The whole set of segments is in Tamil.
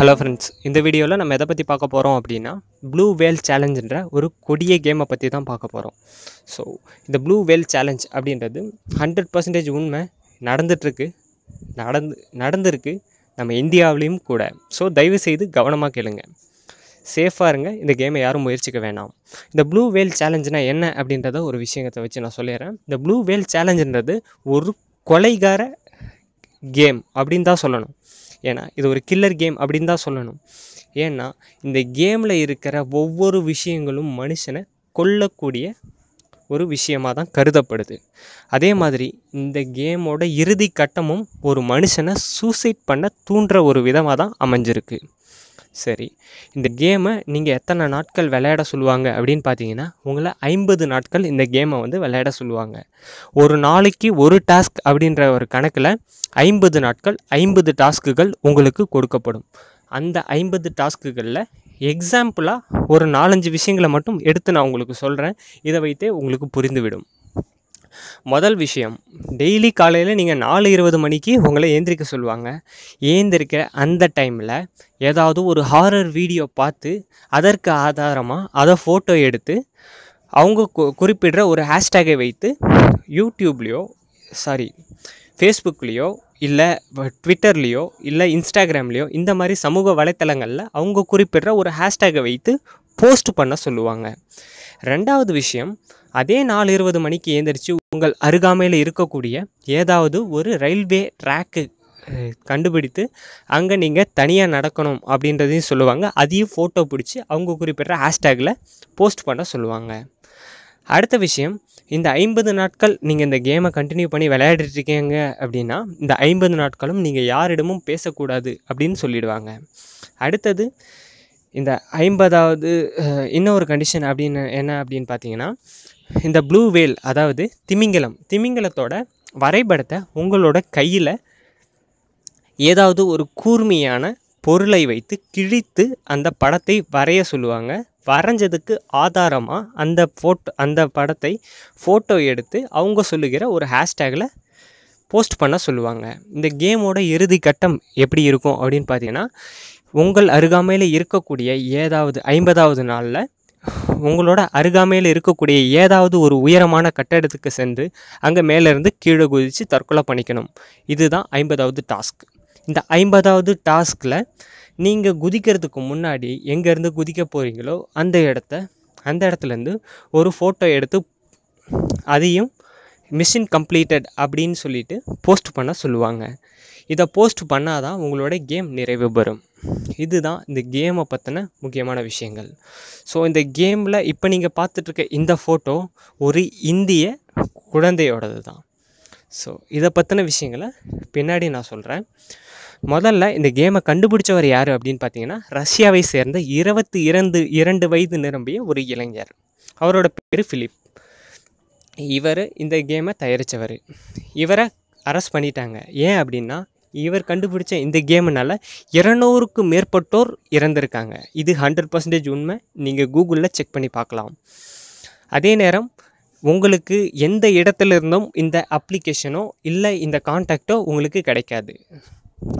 ஹலோ ஃப்ரெண்ட்ஸ் இந்த வீடியோவில் நம்ம எதை பற்றி பார்க்க போகிறோம் அப்படின்னா ப்ளூ வேல் சேலஞ்சுன்ற ஒரு கொடிய கேமை பற்றி தான் பார்க்க போகிறோம் ஸோ இந்த ப்ளூ வேல் சேலஞ்ச் அப்படின்றது ஹண்ட்ரட் பர்சன்டேஜ் உண்மை நடந்துகிட்ருக்கு நடந்து நடந்திருக்கு நம்ம இந்தியாவிலையும் கூட. ஸோ தயவு செய்து கவனமாக கேளுங்க சேஃபாக இருங்க இந்த கேமை யாரும் முயற்சிக்க வேணாம். இந்த ப்ளூ வேல் சேலஞ்சுனா என்ன அப்படின்றத ஒரு விஷயத்தை வச்சு நான் சொல்லிடுறேன். இந்த ப்ளூ வேல் சேலஞ்சுன்றது ஒரு கொலைகார கேம் அப்படின்னு தான் சொல்லணும். ஏன்னா இது ஒரு கில்லர் கேம் அப்படின்னு தான் சொல்லணும். ஏன்னா இந்த கேமில் இருக்கிற ஒவ்வொரு விஷயங்களும் மனுஷனை கொல்லக்கூடிய ஒரு விஷயமாக தான் கருதப்படுது. அதே மாதிரி இந்த கேமோட இறுதி கட்டமும் ஒரு மனுஷனை சூசைட் பண்ண தூண்டுற ஒரு விதமாக தான் அமைஞ்சிருக்கு. சரி. இந்த கேமை நீங்கள் எத்தனை நாட்கள் விளையாட சொல்லுவாங்க அப்படின்னு பார்த்தீங்கன்னா உங்களை ஐம்பது நாட்கள் இந்த கேமை வந்து விளையாட சொல்லுவாங்க. ஒரு நாளைக்கு ஒரு டாஸ்க் அப்படின்ற ஒரு கணக்கில் ஐம்பது நாட்கள் ஐம்பது டாஸ்க்குகள் உங்களுக்கு கொடுக்கப்படும். அந்த ஐம்பது டாஸ்க்குகளில் எக்ஸாம்பிளாக ஒரு நாலஞ்சு விஷயங்களை மட்டும் எடுத்து நான் உங்களுக்கு சொல்கிறேன் இதை வைத்தே உங்களுக்கு புரிந்துவிடும். முதல் விஷயம் டெய்லி காலையில் நீங்கள் நாலு இருபது மணிக்கு உங்களை ஏந்திரிக்க சொல்லுவாங்க. ஏந்திரிக்கிற அந்த டைமில் ஏதாவது ஒரு ஹாரர் வீடியோ பார்த்து அதற்கு ஆதாரமாக அதை ஃபோட்டோ எடுத்து அவங்க கு- குறிப்பிடுற ஒரு ஹேஷ்டேகை வைத்து யூடியூப்லேயோ சாரி ஃபேஸ்புக்லேயோ இல்லை ட்விட்டர்லேயோ இல்லை இன்ஸ்டாகிராம்லேயோ இந்த மாதிரி சமூக வலைத்தளங்களில் அவங்க குறிப்பிடுற ஒரு ஹேஷ்டேகை வைத்து போஸ்ட் பண்ண சொல்லுவாங்க. ரெண்டாவது விஷயம் அதே நாலு இருபது மணிக்கு ஏந்திரிச்சு உங்கள் அருகாமையில் இருக்கக்கூடிய ஏதாவது ஒரு ரயில்வே ட்ராக்கு கண்டுபிடித்து அங்கே நீங்கள் தனியாக நடக்கணும் அப்படின்றதையும் சொல்லுவாங்க. அதையும் ஃபோட்டோ பிடிச்சி அவங்க குறிப்பிட்ட ஹேஷ்டேக்கில் போஸ்ட் பண்ண சொல்லுவாங்க. அடுத்த விஷயம் இந்த ஐம்பது நாட்கள் நீங்கள் இந்த கேமை கண்டினியூ பண்ணி விளையாடிட்டு இருக்கீங்க அப்படின்னா இந்த ஐம்பது நாட்களும் நீங்கள் யாரிடமும் பேசக்கூடாது அப்படின்னு சொல்லிடுவாங்க. அடுத்தது இந்த ஐம்பதாவது இன்னொரு கண்டிஷன் அப்படின்னு என்ன அப்படின்னு பார்த்தீங்கன்னா இந்த ப்ளூ வேல் அதாவது திமிங்கலம் திமிங்கலத்தோட வரைபடத்தை உங்களோட கையில் ஏதாவது ஒரு கூர்மையான பொருளை வைத்து கிழித்து அந்த படத்தை வரைய சொல்லுவாங்க. வரைஞ்சதுக்கு ஆதாரமாக அந்த ஃபோட்டோ அந்த படத்தை ஃபோட்டோ எடுத்து அவங்க சொல்லுகிற ஒரு ஹேஷ்டேகில் போஸ்ட் பண்ண சொல்லுவாங்க. இந்த கேமோட இறுதி கட்டம் எப்படி இருக்கும் அப்படின்னு பார்த்தீங்கன்னா உங்கள் அருகாமையில் இருக்கக்கூடிய ஏதாவது ஐம்பதாவது நாளில் உங்களோட அருகாமையில் இருக்கக்கூடிய ஏதாவது ஒரு உயரமான கட்டடத்துக்கு சென்று அங்கே மேலேருந்து கீழே குதித்து தற்கொலை பண்ணிக்கணும். இதுதான் ஐம்பதாவது டாஸ்க் இந்த ஐம்பதாவது டாஸ்கில் நீங்கள் குதிக்கிறதுக்கு முன்னாடி எங்கேருந்து குதிக்க போகிறீங்களோ அந்த இடத்த அந்த இடத்துலேருந்து ஒரு ஃபோட்டோ எடுத்து அதையும் மிஷின் கம்ப்ளீட்டட் அப்படின்னு சொல்லிட்டு போஸ்ட் பண்ண சொல்லுவாங்க. இதை போஸ்ட் பண்ணால் தான் உங்களோட கேம் நிறைவு பெறும். இதுதான் இந்த கேமை பற்றின முக்கியமான விஷயங்கள். ஸோ இந்த கேமில் இப்போ நீங்கள் பார்த்துட்ருக்க இந்த ஃபோட்டோ ஒரு இந்திய குழந்தையோடது தான் ஸோ இதை பற்றின விஷயங்களை பின்னாடி நான் சொல்கிறேன் முதல்ல இந்த கேமை கண்டுபிடிச்சவர் யார் அப்படின்னு பார்த்தீங்கன்னா ரஷ்யாவை சேர்ந்த இருபத்தி இரண்டு இரண்டு வயது நிரம்பிய ஒரு இளைஞர். அவரோட பேர் ஃபிலிப் இவர் இந்த கேமை தயாரித்தவர் இவரை அரெஸ்ட் பண்ணிட்டாங்க. ஏன் அப்படின்னா இவர் கண்டுபிடிச்ச இந்த கேமுனால் இரநூறுக்கும் மேற்பட்டோர் இறந்திருக்காங்க. இது ஹண்ட்ரட் பர்சன்டேஜ் உண்மை. நீங்கள் கூகுளில் செக் பண்ணி பார்க்கலாம். அதே நேரம் உங்களுக்கு எந்த இடத்துல இருந்தும் இந்த அப்ளிகேஷனோ இல்லை இந்த காண்டாக்டோ உங்களுக்கு கிடைக்காது.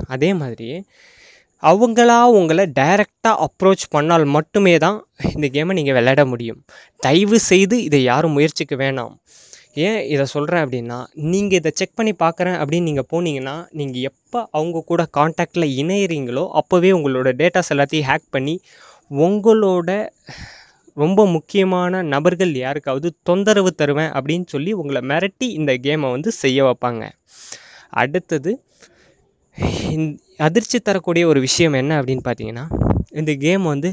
அதே மாதிரி அவங்களா உங்களை டைரெக்டாக அப்ரோச் பண்ணால் மட்டுமே தான் இந்த கேமை நீங்கள் விளையாட முடியும். தயவு செய்து இதை யாரும் முயற்சிக்க வேணாம். ஏன் இதை சொல்கிறேன் அப்படின்னா நீங்கள் இதை செக் பண்ணி பார்க்குறேன் அப்படின்னு நீங்கள் போனீங்கன்னா நீங்கள் எப்போ அவங்க கூட காண்டாக்டில் இணையிறீங்களோ அப்போவே உங்களோட டேட்டாஸ் எல்லாத்தையும் ஹேக் பண்ணி உங்களோட ரொம்ப முக்கியமான நபர்கள் யாருக்காவது தொந்தரவு தருவேன் அப்படின்னு சொல்லி உங்களை மிரட்டி இந்த கேமை வந்து செய்ய வைப்பாங்க. அடுத்தது அதிர்ச்சி தரக்கூடிய ஒரு விஷயம் என்ன அப்படின்னு பார்த்தீங்கன்னா இந்த கேம் வந்து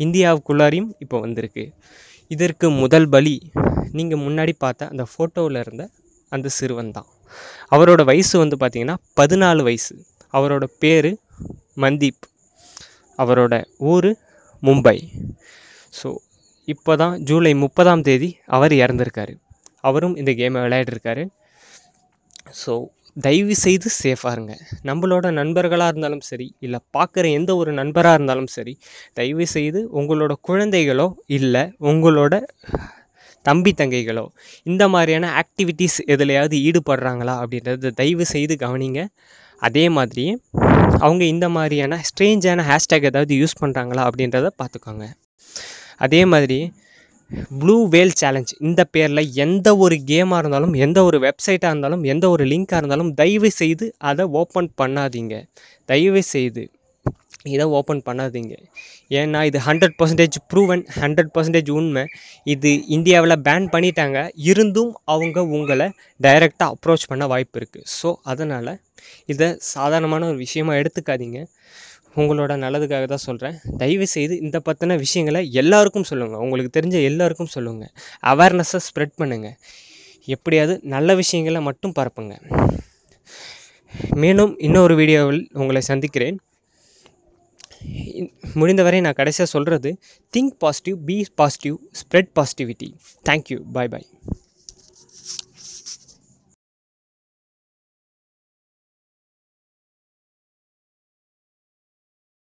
இந்தியாவுக்குள்ளாரையும் இப்போ வந்திருக்கு. இதற்கு முதல் பலி. நீங்கள் முன்னாடி பார்த்த அந்த ஃபோட்டோவில் இருந்த அந்த சிறுவன் தான். அவரோட வயசு வந்து பார்த்திங்கன்னா பதினாலு வயசு. அவரோட பேர் மந்தீப். அவரோட ஊர் மும்பை. ஸோ இப்போ தான் ஜூலை முப்பதாம் தேதி அவர் இறந்துருக்காரு. அவரும் இந்த கேமை விளையாடிருக்காரு. ஸோ தயவு செய்து சேஃபாக இருங்க. நம்மளோட நண்பர்களாக இருந்தாலும் சரி இல்லை பார்க்குற எந்த ஒரு நண்பராக இருந்தாலும் சரி தயவு செய்து உங்களோட குழந்தைகளோ இல்லை உங்களோட தம்பி தங்கைகளோ இந்த மாதிரியான ஆக்டிவிட்டீஸ் எதுலையாவது ஈடுபடுறாங்களா அப்படின்றத தயவு செய்து கவனிங்க. அதே மாதிரி அவங்க இந்த மாதிரியான ஸ்ட்ரேஞ்சான ஹேஷ்டேக் ஏதாவது யூஸ் பண்ணுறாங்களா அப்படின்றத பார்த்துக்கோங்க அதே மாதிரி ப்ளூ வேல் சேலஞ்ச் இந்த பேரில் எந்த ஒரு கேமாக இருந்தாலும் எந்த ஒரு வெப்சைட்டாக இருந்தாலும் எந்த ஒரு லிங்காக இருந்தாலும் தயவு செய்து அதை ஓப்பன் பண்ணாதீங்க. தயவு செய்து இதை ஓப்பன் பண்ணாதீங்க. ஏன்னா இது hundred percentage proven hundred percentage உண்மை. இது இந்தியாவில் பேன் பண்ணிட்டாங்க. இருந்தும் அவங்க உங்களை டைரெக்டாக அப்ரோச் பண்ண வாய்ப்பு இருக்குது ஸோ அதனால் இதை சாதாரணமான ஒரு விஷயமா எடுத்துக்காதீங்க. உங்களோட நல்லதுக்காக தான் சொல்கிறேன் தயவு செய்து இந்த பற்றின விஷயங்களை எல்லாருக்கும் சொல்லுங்கள் உங்களுக்கு தெரிஞ்ச எல்லாருக்கும் சொல்லுங்கள் அவேர்னஸை ஸ்ப்ரெட் பண்ணுங்கள் எப்படியாவது நல்ல விஷயங்களை மட்டும் பரப்புங்க. மேலும் இன்னொரு வீடியோவில் உங்களை சந்திக்கிறேன். முடிந்தவரை நான் கடைசியாக சொல்கிறது think positive be positive spread positivity thank you bye bye